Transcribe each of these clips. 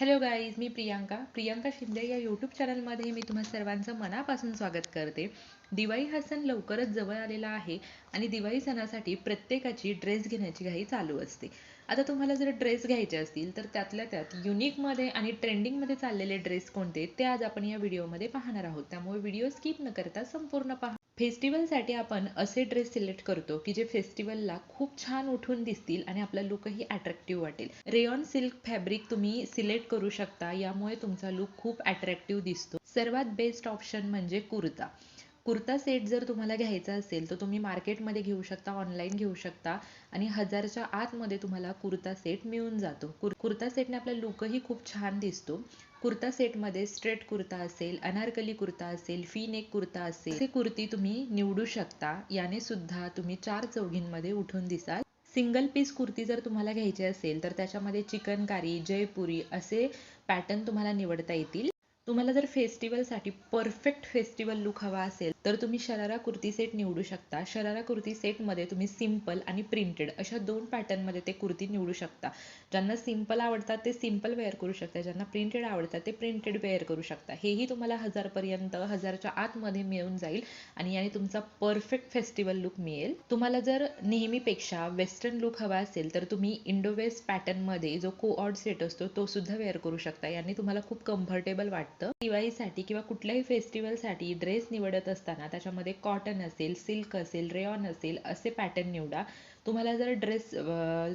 Hello guys मी प्रियांका. प्रियांका शिंदे या YouTube चॅनलमध्ये मी तुम्हा सर्वांचं मनापासून स्वागत करते. दिवाळी हा सण लवकरच जवळ आलेला आहे आणि दिवाळी सणासाठी प्रत्येकाची ड्रेस घेण्याची घाई चालू असते. आता तुम्हाला जर ड्रेस घ्यायचे असतील तर त्यातल्या त्यात युनिकमध्ये आणि ट्रेंडिंगमध्ये चाललेले ड्रेस कोणते ते आज आपण या व्हिडिओमध्ये पाहणार आहोत. त्यामुळे व्हिडिओ स्किप न करता संपूर्ण पहा. फेस्टिवलसाठी आपण असे ड्रेस सिलेक्ट करतो की जे फेस्टिवलला खूप छान उठून दिसतील आणि आपला लुकही अट्रॅक्टिव्ह वाटेल. रेयॉन सिल्क फॅब्रिक तुम्ही सिलेक्ट करू शकता यामुळे तुमचा लुक खूप अट्रॅक्टिव्ह दिसतो. सर्वात बेस्ट ऑप्शन म्हणजे कुर्ता. कुर्ता सेट जर तुम्हाला घ्यायचा असेल तर तुम्ही मार्केटमध्ये घेऊ शकता ऑनलाईन घेऊ शकता आणि हजारच्या आतमध्ये तुम्हाला कुर्ता सेट मिळून जातो. कुर कुर्ता सेटने आपला लुकही खूप छान दिसतो. कुर्ता सेटमध्ये स्ट्रेट कुर्ता असेल अनारकली कुर्ता असेल फी नेक कुर्ता असेल असे कुर्ती तुम्ही निवडू शकता. याने सुद्धा तुम्ही चार चौघींमध्ये उठून दिसाल. सिंगल पीस कुर्ती जर तुम्हाला घ्यायची असेल तर त्याच्यामध्ये चिकनकारी जयपुरी असे पॅटर्न तुम्हाला निवडता येतील. तुम्हाला जर फेस्टिवलसाठी परफेक्ट फेस्टिवल लुक हवा असेल तर तुम्ही शरारा कुर्ती सेट निवडू शकता. शरारा कुर्ती सेटमध्ये तुम्ही सिंपल आणि प्रिंटेड अशा दोन पॅटर्नमध्ये ते कुर्ती निवडू शकता. ज्यांना सिंपल आवडतात ते सिंपल वेअर करू शकता. ज्यांना प्रिंटेड आवडतात ते प्रिंटेड वेअर करू शकता. हेही तुम्हाला हजारपर्यंत हजारच्या आतमध्ये मिळून जाईल आणि याने तुमचा परफेक्ट फेस्टिवल लुक मिळेल. तुम्हाला जर नेहमीपेक्षा वेस्टर्न लुक हवा असेल तर तुम्ही इंडोवेस्ट पॅटर्नमध्ये जो कोऑर्ड सेट असतो तो सुद्धा वेअर करू शकता. याने तुम्हाला खूप कम्फर्टेबल वाटतं. दिवाळीसाठी किंवा कुठल्याही फेस्टिवलसाठी ड्रेस निवडत असताना त्याच्यामध्ये कॉटन असेल सिल्क असेल रेयॉन असेल असे पॅटर्न निवडा. तुम्हाला जर ड्रेस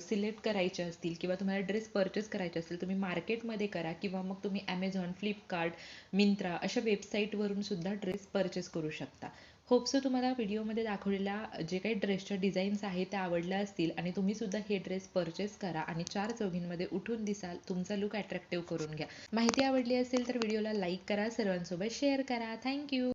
सिलेक्ट करायचे असतील किंवा तुम्हाला ड्रेस परचेस करायचे असतील तुम्ही मार्केटमध्ये करा किंवा मग तुम्ही ॲमेझॉन फ्लिपकार्ट मिंत्रा अशा वेबसाईटवरून सुद्धा ड्रेस परचेस करू शकता. होप सो तुम्हाला व्हिडिओमध्ये दाखवलेल्या जे काही ड्रेसच्या डिझाईन्स आहेत त्या आवडल्या असतील आणि तुम्ही सुद्धा हे ड्रेस परचेस करा आणि चार चौघींमध्ये उठून दिसाल तुमचा लुक अट्रॅक्टिव्ह करून घ्या. माहिती आवडली असेल तर व्हिडिओला लाईक करा सर्वांसोबत शेअर करा. थँक्यू